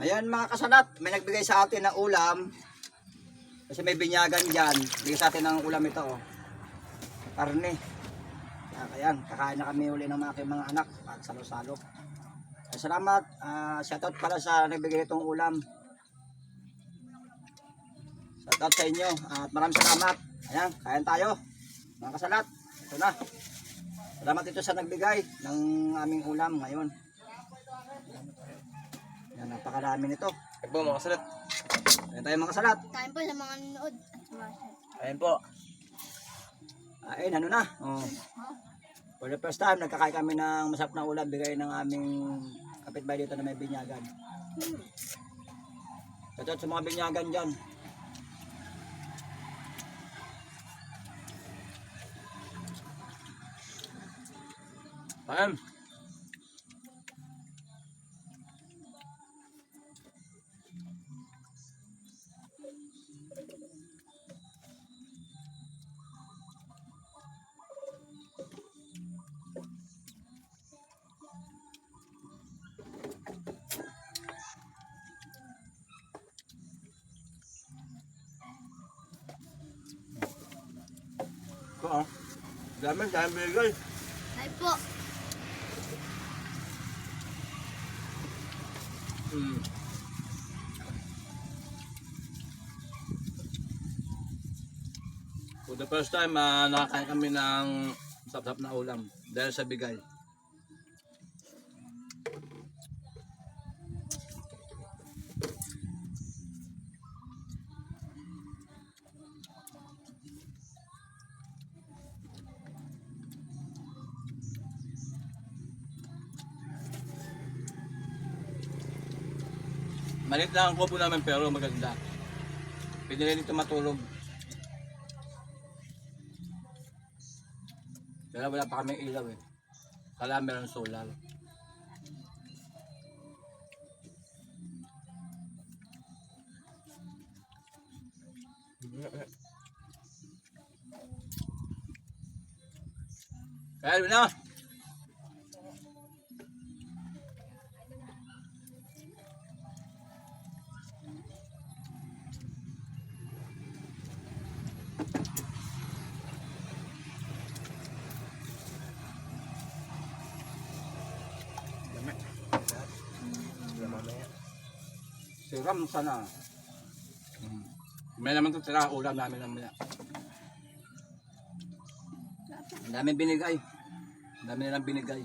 Ayan mga kasanat, may nagbigay sa atin ng ulam. Kasi may binyagan dyan. Bigay sa atin ng ulam ito. Oh. Karne. Ayan, kakain na kami uli ng mga aking mga anak. Para salo-salo. Salamat. Ah, shoutout pala sa nagbigay itong ulam. Shoutout sa inyo. At maraming salamat. Ayan, kain tayo. Mga kasalat. Ito na. Salamat ito sa nagbigay ng aming ulam ngayon. Yan, napakarami nito. Ay po mga kasalat. Ayan tayo mga kasalat. Kain po sa mga nanood at sumasal. Ayun po. Ayun, ano na. Oh. For the first time, nagkakain kami ng masarap na ulam bigay ng aming kapitbahay dito na may binyagan. Shoutout sa mga binyagan dyan. Ayun. Ah. Dami, dami bigay. Kain po. Hmm. For the first time, ah, nakakain kami ng sarap na ulam dahil sa bigay. Malit lang ang kubo namin pero maganda. Pinili dito matulog. Pero wala pa kami ilaw eh. Kala meron solar. Kaya na. Siram sana. May naman ito tira ulam namin naman. Ang dami binigay. Ang dami nilang binigay.